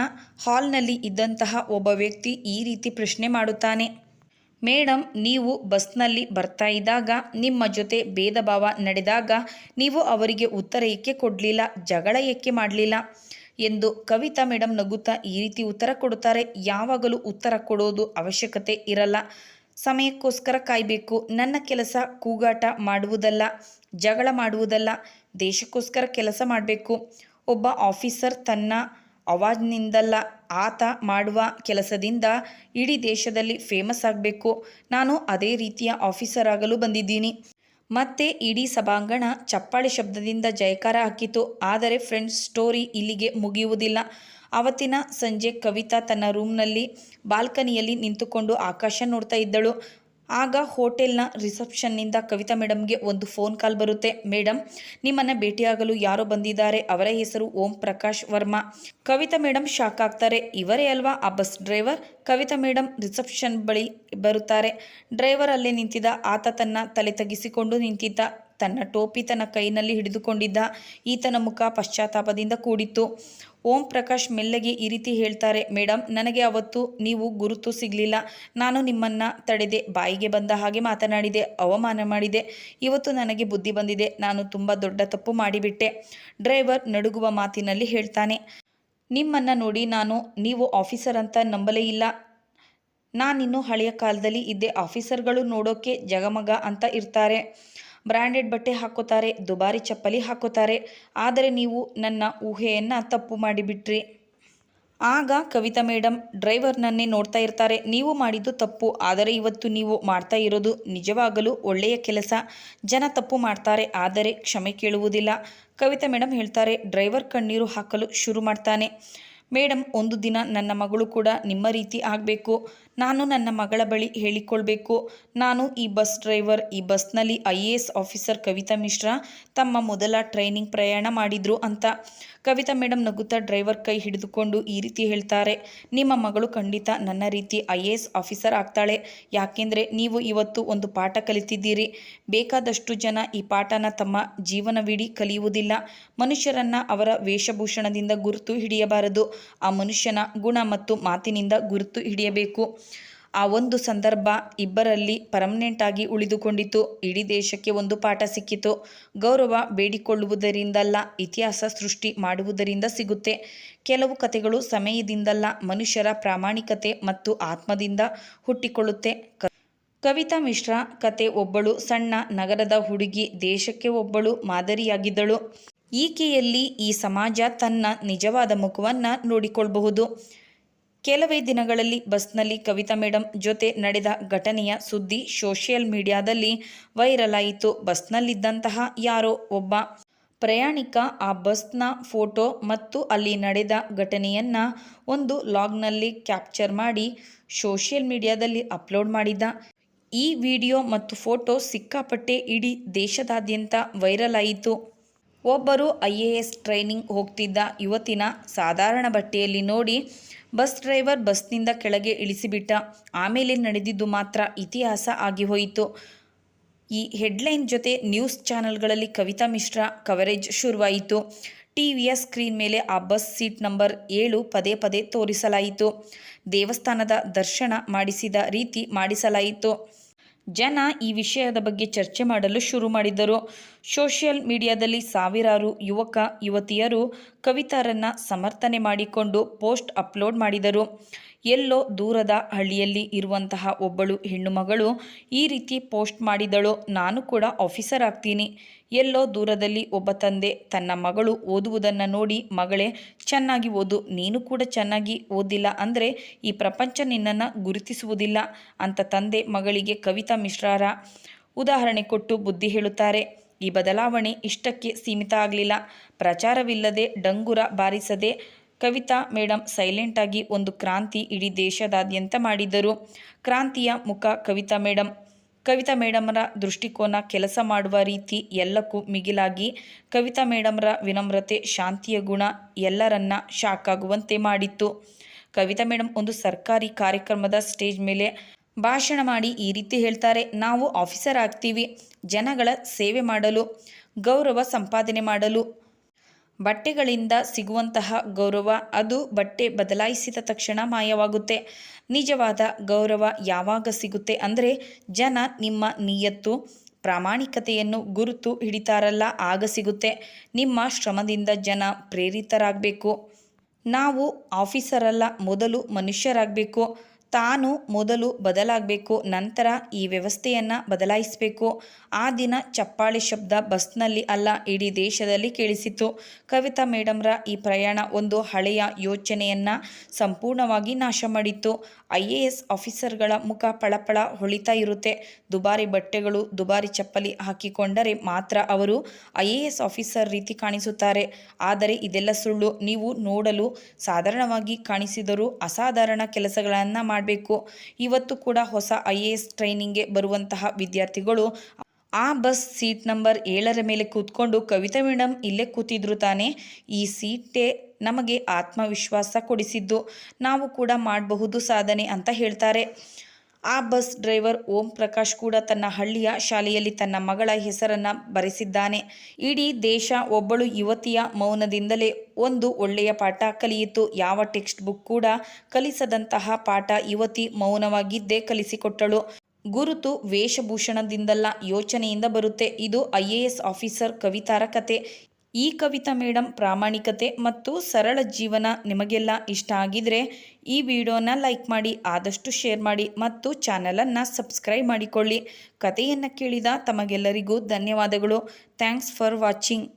ಹಾಲ್ನಲ್ಲಿ ಇದ್ದಂತಹ ಒಬ್ಬ ವ್ಯಕ್ತಿ ಈ ರೀತಿ ಪ್ರಶ್ನೆ ಮಾಡುತ್ತಾನೆ. ಮೇಡಮ್ ನೀವು ಬಸ್ನಲ್ಲಿ ಬರ್ತಾ ಇದ್ದಾಗ, ನಿಮ್ಮ ಜೊತೆ ಭೇದ ಭಾವ ನಡೆದಾಗ ನೀವು ಅವರಿಗೆ ಉತ್ತರ ಏಕೆ ಕೊಡಲಿಲ್ಲ, ಜಗಳ ಏಕೆ ಮಾಡಲಿಲ್ಲ ಎಂದು ಕವಿತಾ ಮೇಡಮ್ ನಗುತ್ತಾ ಈ ರೀತಿ ಉತ್ತರ ಕೊಡುತ್ತಾರೆ. ಯಾವಾಗಲೂ ಉತ್ತರ ಕೊಡೋದು ಅವಶ್ಯಕತೆ ಇರಲ್ಲ. ಸಮಯಕ್ಕೋಸ್ಕರ ಕಾಯಬೇಕು. ನನ್ನ ಕೆಲಸ ಕೂಗಾಟ ಮಾಡುವುದಲ್ಲ, ಜಗಳ ಮಾಡುವುದಲ್ಲ, ದೇಶಕ್ಕೋಸ್ಕರ ಕೆಲಸ ಮಾಡಬೇಕು. ಒಬ್ಬ ಆಫೀಸರ್ ತನ್ನ ಅವಾಜ್ನಿಂದಲ್ಲ ಆತ ಮಾಡುವ ಕೆಲಸದಿಂದ ಇಡೀ ದೇಶದಲ್ಲಿ ಫೇಮಸ್ ಆಗಬೇಕು. ನಾನು ಅದೇ ರೀತಿಯ ಆಫೀಸರ್ ಆಗಲು ಬಂದಿದ್ದೀನಿ. ಮತ್ತೆ ಇಡೀ ಸಭಾಂಗಣ ಚಪ್ಪಾಳೆ ಶಬ್ದದಿಂದ ಜಯಕಾರ ಹಾಕಿತು ಆದರೆ ಫ್ರೆಂಡ್ಸ್ ಸ್ಟೋರಿ ಇಲ್ಲಿಗೆ ಮುಗಿಯುವುದಿಲ್ಲ. ಅವತ್ತಿನ ಸಂಜೆ ಕವಿತಾ ತನ್ನ ರೂಮ್ನಲ್ಲಿ ಬಾಲ್ಕನಿಯಲ್ಲಿ ನಿಂತುಕೊಂಡು ಆಕಾಶ ನೋಡ್ತಾ ಇದ್ದಳು. ಆಗ ಹೋಟೆಲ್ನ ರಿಸೆಪ್ಷನ್ನಿಂದ ಕವಿತಾ ಮೇಡಮ್ಗೆ ಒಂದು ಫೋನ್ ಕಾಲ್ ಬರುತ್ತೆ. ಮೇಡಮ್ ನಿಮ್ಮನ್ನು ಭೇಟಿಯಾಗಲು ಯಾರೋ ಬಂದಿದ್ದಾರೆ. ಅವರ ಹೆಸರು ಓಂ ಪ್ರಕಾಶ್ ವರ್ಮಾ. ಕವಿತಾ ಮೇಡಮ್ ಶಾಕ್ ಆಗ್ತಾರೆ. ಇವರೇ ಅಲ್ವಾ ಆ bus driver? Kavita madam reception ಬಳಿ ಬರುತ್ತಾರೆ. ಡ್ರೈವರ್ ಅಲ್ಲೇ ನಿಂತಿದ್ದ. ಆತ ತನ್ನ ತಲೆ ತಗ್ಗಿಸಿಕೊಂಡು ನಿಂತಿದ್ದ. ತನ್ನ ಟೋಪಿ ತನ್ನ ಕೈನಲ್ಲಿ ಹಿಡಿದುಕೊಂಡಿದ್ದ ಈತನ ಮುಖ ಪಶ್ಚಾತ್ತಾಪದಿಂದ ಕೂಡಿತ್ತು. ಓಂ ಪ್ರಕಾಶ್ ಮೆಲ್ಲಗೆ ಈ ರೀತಿ ಹೇಳ್ತಾರೆ ಮೇಡಮ್ ನನಗೆ ಅವತ್ತು ನೀವು ಗುರುತು ಸಿಗಲಿಲ್ಲ. ನಾನು ನಿಮ್ಮನ್ನು ತಡೆದೆ, ಬಾಯಿಗೆ ಬಂದ ಹಾಗೆ ಮಾತನಾಡಿದೆ, ಅವಮಾನ ಮಾಡಿದೆ. ಇವತ್ತು ನನಗೆ ಬುದ್ಧಿ ಬಂದಿದೆ, ನಾನು ತುಂಬ ದೊಡ್ಡ ತಪ್ಪು ಮಾಡಿಬಿಟ್ಟೆ. ಡ್ರೈವರ್ ನಡುಗುವ ಮಾತಿನಲ್ಲಿ ಹೇಳ್ತಾನೆ, ನಿಮ್ಮನ್ನು ನೋಡಿ ನಾನು, ನೀವು ಆಫೀಸರ್ ಅಂತ ನಂಬಲೇ ಇಲ್ಲ. ನಾನಿನ್ನು ಹಳೆಯ ಕಾಲದಲ್ಲಿ ಇದ್ದೆ ಆಫೀಸರ್ಗಳು ನೋಡೋಕೆ ಜಗಮಗ ಅಂತ ಇರ್ತಾರೆ. ಬ್ರ್ಯಾಂಡೆಡ್ ಬಟ್ಟೆ ಹಾಕೋತಾರೆ, ದುಬಾರಿ ಚಪ್ಪಲಿ ಹಾಕೋತಾರೆ. ಆದರೆ ನೀವು ನನ್ನ ಊಹೆಯನ್ನು ತಪ್ಪು ಮಾಡಿಬಿಟ್ರಿ. ಆಗ ಕವಿತಾ ಮೇಡಮ್ ಡ್ರೈವರ್ನನ್ನೇ ನೋಡ್ತಾ ಇರ್ತಾರೆ. ನೀವು ಮಾಡಿದ್ದು ತಪ್ಪು. ಆದರೆ ಇವತ್ತು ನೀವು ಮಾಡ್ತಾ ಇರೋದು ನಿಜವಾಗಲೂ ಒಳ್ಳೆಯ ಕೆಲಸ. ಜನ ತಪ್ಪು ಮಾಡ್ತಾರೆ, ಆದರೆ ಕ್ಷಮೆ ಕೇಳುವುದಿಲ್ಲ. ಕವಿತಾ ಮೇಡಮ್ ಹೇಳ್ತಾರೆ, ಡ್ರೈವರ್ ಕಣ್ಣೀರು ಹಾಕಲು ಶುರು ಮಾಡ್ತಾನೆ. ಮೇಡಮ್ ಒಂದು ದಿನ ನನ್ನ ಮಗಳು ಕೂಡ ನಿಮ್ಮ ರೀತಿ ಆಗಬೇಕು. ನಾನು ನನ್ನ ಮಗಳ ಬಳಿ ಹೇಳಿಕೊಳ್ಬೇಕು. ನಾನು ಈ ಬಸ್ ಡ್ರೈವರ್, ಈ ಬಸ್ನಲ್ಲಿ I A S officer Kavita Mishra ತಮ್ಮ ಮೊದಲ ಟ್ರೈನಿಂಗ್ ಪ್ರಯಾಣ ಮಾಡಿದ್ರು ಅಂತ. ಕವಿತಾ ಮೇಡಮ್ ನಗುತ್ತಾ ಡ್ರೈವರ್ ಕೈ ಹಿಡಿದುಕೊಂಡು ಈ ರೀತಿ ಹೇಳ್ತಾರೆ, ನಿಮ್ಮ ಮಗಳು ಖಂಡಿತ ನನ್ನ ರೀತಿ ಐ ಎ ಎಸ್ ಆಫೀಸರ್ ಆಗ್ತಾಳೆ. ಯಾಕೆಂದರೆ ನೀವು ಇವತ್ತು ಒಂದು ಪಾಠ ಕಲಿತಿದ್ದೀರಿ. ಬೇಕಾದಷ್ಟು ಜನ ಈ ಪಾಠನ ತಮ್ಮ ಜೀವನವಿಡೀ ಕಲಿಯುವುದಿಲ್ಲ. ಮನುಷ್ಯರನ್ನು ಅವರ ವೇಷಭೂಷಣದಿಂದ ಗುರುತು ಹಿಡಿಯಬಾರದು. ಆ ಮನುಷ್ಯನ ಗುಣ ಮತ್ತು ಮಾತಿನಿಂದ ಗುರುತು ಹಿಡಿಯಬೇಕು. ಆ ಒಂದು ಸಂದರ್ಭ ಇಬ್ಬರಲ್ಲಿ ಪರ್ಮನೆಂಟ್ ಆಗಿ ಉಳಿದುಕೊಂಡಿತು. ಇಡೀ ದೇಶಕ್ಕೆ ಒಂದು ಪಾಠ ಸಿಕ್ಕಿತು. ಗೌರವ ಬೇಡಿಕೊಳ್ಳುವುದರಿಂದಲ್ಲ, ಇತಿಹಾಸ ಸೃಷ್ಟಿ ಮಾಡುವುದರಿಂದ ಸಿಗುತ್ತೆ. ಕೆಲವು ಕಥೆಗಳು ಸಮಯದಿಂದಲ್ಲ, ಮನುಷ್ಯರ ಪ್ರಾಮಾಣಿಕತೆ ಮತ್ತು ಆತ್ಮದಿಂದ ಹುಟ್ಟಿಕೊಳ್ಳುತ್ತೆ. ಕವಿತಾ ಮಿಶ್ರಾ ಕತೆ ಒಬ್ಬಳು ಸಣ್ಣ ನಗರದ ಹುಡುಗಿ, ದೇಶಕ್ಕೆ ಒಬ್ಬಳು ಮಾದರಿಯಾಗಿದ್ದಳು. ಈಕೆಯಲ್ಲಿ ಈ ಸಮಾಜ ತನ್ನ ನಿಜವಾದ ಮುಖವನ್ನು ನೋಡಿಕೊಳ್ಳಬಹುದು ಕೆಲವೇ ದಿನಗಳಲ್ಲಿ ಬಸ್ನಲ್ಲಿ ಕವಿತಾ ಮೇಡಂ ಜೊತೆ ನಡೆದ ಘಟನೆಯ ಸುದ್ದಿ ಸೋಷಿಯಲ್ ಮೀಡಿಯಾದಲ್ಲಿ ವೈರಲ್ ಆಯಿತು ಬಸ್ನಲ್ಲಿದ್ದಂತಹ ಯಾರೋ ಒಬ್ಬ ಪ್ರಯಾಣಿಕ ಆ ಬಸ್ನ ಫೋಟೋ ಮತ್ತು ಅಲ್ಲಿ ನಡೆದ ಘಟನೆಯನ್ನು ಒಂದು ಲಾಗ್ನಲ್ಲಿ ಕ್ಯಾಪ್ಚರ್ ಮಾಡಿ ಸೋಷಿಯಲ್ ಮೀಡಿಯಾದಲ್ಲಿ ಅಪ್ಲೋಡ್ ಮಾಡಿದ್ದ ಈ ವಿಡಿಯೋ ಮತ್ತು ಫೋಟೋ ಸಿಕ್ಕಾಪಟ್ಟೆ ಇಡೀ ದೇಶದಾದ್ಯಂತ ವೈರಲ್ ಆಯಿತು ಒಬ್ಬರು ಐ ಎ ಎಸ್ ಟ್ರೈನಿಂಗ್ ಹೋಗ್ತಿದ್ದ ಯುವತಿನ ಸಾಧಾರಣ ಬಟ್ಟೆಯಲ್ಲಿ ನೋಡಿ ಬಸ್ ಡ್ರೈವರ್ ಬಸ್ನಿಂದ ಕೆಳಗೆ ಇಳಿಸಿಬಿಟ್ಟ. ಆಮೇಲೆ ನಡೆದಿದ್ದು ಮಾತ್ರ ಇತಿಹಾಸ ಆಗಿಹೋಯಿತು ಈ ಹೆಡ್ಲೈನ್ ಜೊತೆ ನ್ಯೂಸ್ ಚಾನೆಲ್ಗಳಲ್ಲಿ ಕವಿತಾ ಮಿಶ್ರಾ ಕವರೇಜ್ ಶುರುವಾಯಿತು. ಟಿವಿಯ ಸ್ಕ್ರೀನ್ ಮೇಲೆ ಆ ಬಸ್ ಸೀಟ್ ನಂಬರ್ ಏಳು ಪದೇ ಪದೇ ತೋರಿಸಲಾಯಿತು. ದೇವಸ್ಥಾನದ ದರ್ಶನ ಮಾಡಿಸಿದ ರೀತಿ ಮಾಡಿಸಲಾಯಿತು. ಜನ ಈ ವಿಷಯದ ಬಗ್ಗೆ ಚರ್ಚೆ ಮಾಡಲು ಶುರು ಮಾಡಿದರು. ಸೋಷಿಯಲ್ ಮೀಡಿಯಾದಲ್ಲಿ ಸಾವಿರಾರು ಯುವಕ, ಯುವತಿಯರು ಕವಿತಾರನ್ನ ಸಮರ್ಥನೆ ಮಾಡಿಕೊಂಡು ಪೋಸ್ಟ್ ಅಪ್ಲೋಡ್ ಮಾಡಿದರು. ಎಲ್ಲೋ ದೂರದ ಹಳ್ಳಿಯಲ್ಲಿ ಇರುವಂತಹ ಒಬ್ಬಳು ಹೆಣ್ಣು ಮಗಳು ಈ ರೀತಿ ಪೋಸ್ಟ್ ಮಾಡಿದಳು, ನಾನು ಕೂಡ ಆಫೀಸರ್ ಆಗ್ತೀನಿ. ಎಲ್ಲೋ ದೂರದಲ್ಲಿ ಒಬ್ಬ ತಂದೆ ತನ್ನ ಮಗಳು ಓದುವುದನ್ನು ನೋಡಿ, ಮಗಳೇ, ಚೆನ್ನಾಗಿ ಓದು, ನೀನು ಕೂಡ ಚೆನ್ನಾಗಿ ಓದಿಲ್ಲ ಅಂದರೆ ಈ ಪ್ರಪಂಚ ನಿನ್ನನ್ನು ಗುರುತಿಸುವುದಿಲ್ಲ ಅಂತ ತಂದೆ ಮಗಳಿಗೆ ಕವಿತಾ ಮಿಶ್ರಾರ ಉದಾಹರಣೆ ಕೊಟ್ಟು ಬುದ್ಧಿ ಹೇಳುತ್ತಾರೆ. ಈ ಬದಲಾವಣೆ ಇಷ್ಟಕ್ಕೆ ಸೀಮಿತ ಆಗಲಿಲ್ಲ. ಪ್ರಚಾರವಿಲ್ಲದೆ ಡಂಗುರ ಬಾರಿಸದೆ ಕವಿತಾ ಮೇಡಮ್ ಸೈಲೆಂಟಾಗಿ ಒಂದು ಕ್ರಾಂತಿ ಇಡೀ ದೇಶದಾದ್ಯಂತ ಮಾಡಿದರು ಕ್ರಾಂತಿಯ ಮುಖ ಕವಿತಾ ಮೇಡಮ್ ಕವಿತಾ ಮೇಡಮ್ರ ದೃಷ್ಟಿಕೋನ ಕೆಲಸ ಮಾಡುವ ರೀತಿ ಎಲ್ಲಕ್ಕೂ ಮಿಗಿಲಾಗಿ ಕವಿತಾ ಮೇಡಮ್ರ ವಿನಮ್ರತೆ, ಶಾಂತಿಯ ಗುಣ ಎಲ್ಲರನ್ನ ಶಾಕ್ ಆಗುವಂತೆ ಮಾಡಿತ್ತು. ಕವಿತಾ ಮೇಡಮ್ ಒಂದು ಸರ್ಕಾರಿ ಕಾರ್ಯಕ್ರಮದ ಸ್ಟೇಜ್ ಮೇಲೆ ಭಾಷಣ ಮಾಡಿ ಈ ರೀತಿ ಹೇಳ್ತಾರೆ, ನಾವು ಆಫೀಸರ್ ಆಗ್ತೀವಿ, ಜನಗಳ ಸೇವೆ ಮಾಡಲು, ಗೌರವ ಸಂಪಾದನೆ ಮಾಡಲು ಬಟ್ಟೆಗಳಿಂದ ಸಿಗುವಂತಹ ಗೌರವ, ಅದು ಬಟ್ಟೆ ಬದಲಾಯಿಸಿದ ತಕ್ಷಣ ಮಾಯವಾಗುತ್ತೆ. ನಿಜವಾದ ಗೌರವ ಯಾವಾಗ ಸಿಗುತ್ತೆ ಅಂದರೆ ಜನ ನಿಮ್ಮ ನಿಯತ್ತು, ಪ್ರಾಮಾಣಿಕತೆಯನ್ನು ಗುರುತು ಹಿಡಿತಾರಲ್ಲ, ಆಗ ಸಿಗುತ್ತೆ. ನಿಮ್ಮ ಶ್ರಮದಿಂದ ಜನ ಪ್ರೇರಿತರಾಗಬೇಕು. ನಾವು ಆಫೀಸರಲ್ಲ, ಮೊದಲು ಮನುಷ್ಯರಾಗಬೇಕು. ತಾನು ಮೊದಲು ಬದಲಾಗಬೇಕು, ನಂತರ ಈ ವ್ಯವಸ್ಥೆಯನ್ನು ಬದಲಾಯಿಸಬೇಕು. ಆ ದಿನ ಚಪ್ಪಾಳೆ ಶಬ್ದ ಬಸ್ನಲ್ಲಿ ಅಲ್ಲ, ಇಡೀ ದೇಶದಲ್ಲಿ ಕೇಳಿಸಿತು. ಕವಿತಾ ಮೇಡಮ್ರ ಈ ಪ್ರಯಾಣ ಒಂದು ಹಳೆಯ ಯೋಚನೆಯನ್ನು ಸಂಪೂರ್ಣವಾಗಿ ನಾಶ ಮಾಡಿತ್ತು. ಐ ಎ ಎಸ್ ಆಫೀಸರ್ಗಳ ಮುಖ ಪಳಪಳ ಹೊಳಿತಾ ಇರುತ್ತೆ. ದುಬಾರಿ ಬಟ್ಟೆಗಳು, ದುಬಾರಿ ಚಪ್ಪಲಿ ಹಾಕಿಕೊಂಡರೆ ಮಾತ್ರ ಅವರು ಐ ಎ ಎಸ್ ಆಫೀಸರ್ ರೀತಿ ಕಾಣಿಸುತ್ತಾರೆ. ಆದರೆ ಇದೆಲ್ಲ ಸುಳ್ಳು. ನೀವು ನೋಡಲು ಸಾಧಾರಣವಾಗಿ ಕಾಣಿಸಿದರೂ ಅಸಾಧಾರಣ ಕೆಲಸಗಳನ್ನು ಮಾಡಬೇಕು. ಇವತ್ತು ಕೂಡ ಹೊಸ ಐ ಎ ಎಸ್ ಟ್ರೈನಿಂಗ್ಗೆ ಬರುವಂತಹ ವಿದ್ಯಾರ್ಥಿಗಳು ಆ ಬಸ್ ಸೀಟ್ ನಂಬರ್ ಏಳರ ಮೇಲೆ ಕೂತ್ಕೊಂಡು ಕವಿತಾ ಮೇಡಮ್ ಇಲ್ಲೇ ಕೂತಿದ್ರು ತಾನೇ. ಈ ಸೀಟೇ ನಮಗೆ ಆತ್ಮವಿಶ್ವಾಸ ಕೊಡಿಸಿದ್ದು. ನಾವು ಕೂಡ ಮಾಡಬಹುದು ಸಾಧನೆ ಅಂತ ಹೇಳ್ತಾರೆ. ಆ ಬಸ್ ಡ್ರೈವರ್ ಓಂ ಪ್ರಕಾಶ್ ಕೂಡ ತನ್ನ ಹಳ್ಳಿಯ ಶಾಲೆಯಲ್ಲಿ ತನ್ನ ಮಗಳ ಹೆಸರನ್ನು ಬರೆಸಿದ್ದಾನೆ. ಇಡೀ ದೇಶ ಒಬ್ಬಳು ಯುವತಿಯ ಮೌನದಿಂದಲೇ ಒಂದು ಒಳ್ಳೆಯ ಪಾಠ ಕಲಿಯಿತು. ಯಾವ ಟೆಕ್ಸ್ಟ್ ಬುಕ್ ಕೂಡ ಕಲಿಸದಂತಹ ಪಾಠ ಯುವತಿ ಮೌನವಾಗಿದ್ದೇ ಕಲಿಸಿಕೊಟ್ಟಳು. ಗುರುತು ವೇಷಭೂಷಣದಿಂದಲ್ಲ ಯೋಚನೆಯಿಂದ ಬರುತ್ತೆ. ಇದು ಐ ಎ ಎಸ್ ಆಫೀಸರ್ ಕವಿತಾರ ಕತೆ. ಈ ಕವಿತಾ ಮೇಡಮ್ ಪ್ರಾಮಾಣಿಕತೆ ಮತ್ತು ಸರಳ ಜೀವನ ನಿಮಗೆಲ್ಲ ಇಷ್ಟ ಆಗಿದ್ರೆ ಈ ವಿಡಿಯೋನ ಲೈಕ್ ಮಾಡಿ, ಆದಷ್ಟು ಶೇರ್ ಮಾಡಿ ಮತ್ತು ಚಾನಲನ್ನು ಸಬ್ಸ್ಕ್ರೈಬ್ ಮಾಡಿಕೊಳ್ಳಿ. ಕಥೆಯನ್ನು ಕೇಳಿದ ತಮಗೆಲ್ಲರಿಗೂ ಧನ್ಯವಾದಗಳು. Thanks for watching.